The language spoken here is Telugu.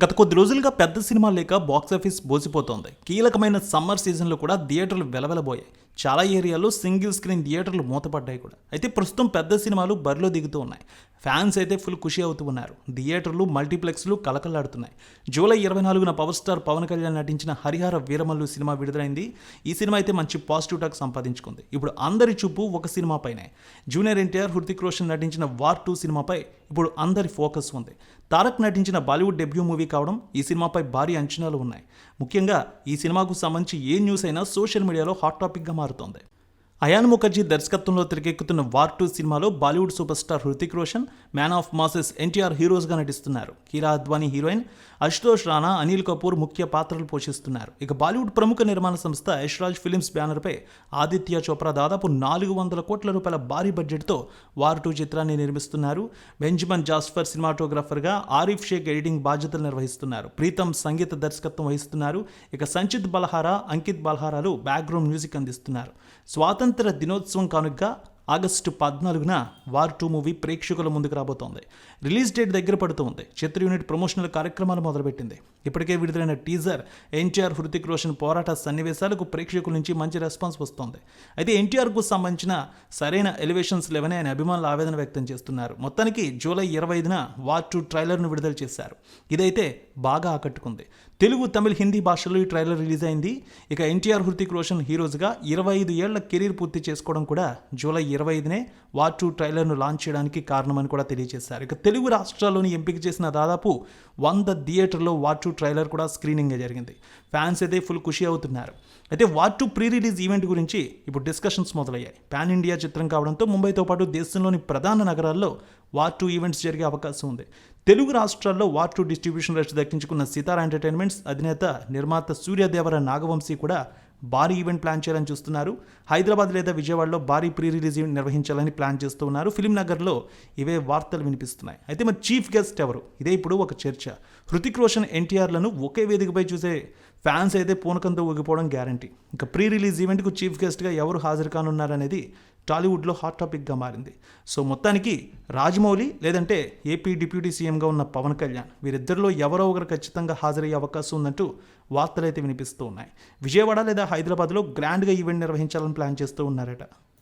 గత కొద్ది రోజులుగా పెద్ద సినిమా లేక బాక్సాఫీస్ బోసిపోతోంది. కీలకమైన సమ్మర్ సీజన్లో కూడా థియేటర్లు వెలవెలబోయాయి. చాలా ఏరియాల్లో సింగిల్ స్క్రీన్ థియేటర్లు మూతపడ్డాయి కూడా. అయితే ప్రస్తుతం పెద్ద సినిమాలు బరిలో దిగుతూ ఉన్నాయి. ఫ్యాన్స్ అయితే ఫుల్ ఖుషి అవుతూ ఉన్నారు. థియేటర్లు మల్టీప్లెక్స్లు కలకలాడుతున్నాయి జూలై ఇరవై నాలుగున పవర్ స్టార్ పవన్ కళ్యాణ్ నటించిన హరిహర వీరమల్లు సినిమా విడుదలైంది. ఈ సినిమా అయితే మంచి పాజిటివ్ టాక్ సంపాదించుకుంది. ఇప్పుడు అందరి చూపు ఒక సినిమాపైనే జూనియర్ ఎన్టీఆర్ హృతిక్ రోషన్ నటించిన వార్ టూ సినిమాపై ఇప్పుడు అందరి ఫోకస్ ఉంది. తారక్ నటించిన బాలీవుడ్ డెబ్యూ మూవీ కావడం ఈ సినిమాపై భారీ అంచనాలు ఉన్నాయి. ముఖ్యంగా ఈ సినిమాకు సంబంధించి ఏ న్యూస్ అయినా సోషల్ మీడియాలో హాట్ టాపిక్గా మారుతోంది. అయాన్ ముఖర్జీ దర్శకత్వంలో తెరకెక్కుతున్న వార్ టూ సినిమాలో Bollywood super star Hrithik Roshan man of masses NTR హీరోస్గా నటిస్తున్నారు. కీరా అద్వానీ హీరోయిన్ అశుతోష్ రాణా అనిల్ కపూర్ ముఖ్య పాత్రలు పోషిస్తున్నారు. ఇక బాలీవుడ్ ప్రముఖ నిర్మాణ సంస్థ యశ్రాజ్ ఫిలిమ్స్ బ్యానర్పై ఆదిత్య చోప్రా దాదాపు నాలుగు వందల కోట్ల రూపాయల భారీ బడ్జెట్తో వార్ టూ చిత్రాన్ని నిర్మిస్తున్నారు. బెంజమిన్ జాస్ఫర్ సినిమాటోగ్రాఫర్గా ఆరిఫ్ షేక్ ఎడిటింగ్ బాధ్యతలు నిర్వహిస్తున్నారు. ప్రీతం సంగీత దర్శకత్వం వహిస్తున్నారు. ఇక సంచిత్ బల్హారా అంకిత్ బల్హారాలు బ్యాక్గ్రౌండ్ మ్యూజిక్ అందిస్తున్నారు. స్వాతంత్ర దినోత్సవం కానుకగా ఆగస్టు పద్నాలుగున వార్ టూ మూవీ ప్రేక్షకుల ముందుకు రాబోతోంది. రిలీజ్ డేట్ దగ్గర పడుతోంది. చిత్ర యూనిట్ ప్రమోషనల్ కార్యక్రమాలు మొదలుపెట్టింది. ఇప్పటికే విడుదలైన టీజర్ ఎన్టీఆర్ హృతిక్ రోషన్ పోరాట సన్నివేశాలకు ప్రేక్షకుల నుంచి మంచి రెస్పాన్స్ వస్తోంది. అయితే ఎన్టీఆర్కు సంబంధించిన సరైన ఎలివేషన్స్ లేవని ఆయన అభిమానులు ఆవేదన వ్యక్తం చేస్తున్నారు. మొత్తానికి జూలై ఇరవై ఐదున వార్ టూ ట్రైలర్ను విడుదల చేశారు. ఇదైతే బాగా ఆకట్టుకుంది. తెలుగు తమిళ హిందీ భాషల్లో ఈ ట్రైలర్ రిలీజ్ అయింది. ఇక ఎన్టీఆర్ హృతిక్ రోషన్ హీరోస్గా ఇరవై ఐదు ఏళ్ళ కెరీర్ పూర్తి చేసుకోవడం కూడా జూలై ఇరవై ఐదునే వార్ టూ ట్రైలర్ను లాంచ్ చేయడానికి కారణమని కూడా తెలియజేశారు. ఇక తెలుగు రాష్ట్రాల్లోని ఎంపిక చేసిన దాదాపు వంద థియేటర్లో వార్ టూ ట్రైలర్ కూడా స్క్రీనింగ్ జరిగింది. ఫ్యాన్స్ అయితే ఫుల్ ఖుషి అవుతున్నారు. అయితే war two pre release event గురించి ఇప్పుడు డిస్కషన్స్ మొదలయ్యాయి. పాన్ ఇండియా చిత్రం కావడంతో ముంబైతో పాటు దేశంలోని ప్రధాన నగరాల్లో వార్ టూ ఈవెంట్స్ జరిగే అవకాశం ఉంది. తెలుగు రాష్ట్రాల్లో వార్ టూ డిస్ట్రిబ్యూషన్ రైట్స్ దక్కించుకున్న సితారా ఎంటర్టైన్మెంట్స్ అధినేత నిర్మాత సూర్యదేవర నాగవంశీ కూడా భారీ ఈవెంట్ ప్లాన్ చేయాలని చూస్తున్నారు. హైదరాబాద్ లేదా విజయవాడలో భారీ ప్రీ రిలీజ్ ఈవెంట్ నిర్వహించాలని ప్లాన్ చేస్తూ ఉన్నారు. ఫిలిం నగర్లో ఇవే వార్తలు వినిపిస్తున్నాయి. అయితే మరి చీఫ్ గెస్ట్ ఎవరు? ఇదే ఇప్పుడు ఒక చర్చ. హృతిక్ రోషన్ ఎన్టీఆర్లను ఒకే వేదికపై చూసే ఫ్యాన్స్ అయితే పూనకంతో ఊగిపోవడం గ్యారంటీ. ఇంకా ప్రీ రిలీజ్ ఈవెంట్కు చీఫ్ గెస్ట్గా ఎవరు హాజరు కానున్నారనేది టాలీవుడ్లో హాట్ టాపిక్గా మారింది. సో మొత్తానికి రాజమౌళి లేదంటే ఏపీ డిప్యూటీ సీఎంగా ఉన్న పవన్ కళ్యాణ్ వీరిద్దరిలో ఎవరో ఒకరు ఖచ్చితంగా హాజరయ్యే అవకాశం ఉందంటూ వార్తలు అయితే వినిపిస్తూ ఉన్నాయి. విజయవాడ లేదా హైదరాబాద్లో గ్రాండ్గా ఈవెంట్ నిర్వహించాలని ప్లాన్ చేస్తూ ఉన్నారట.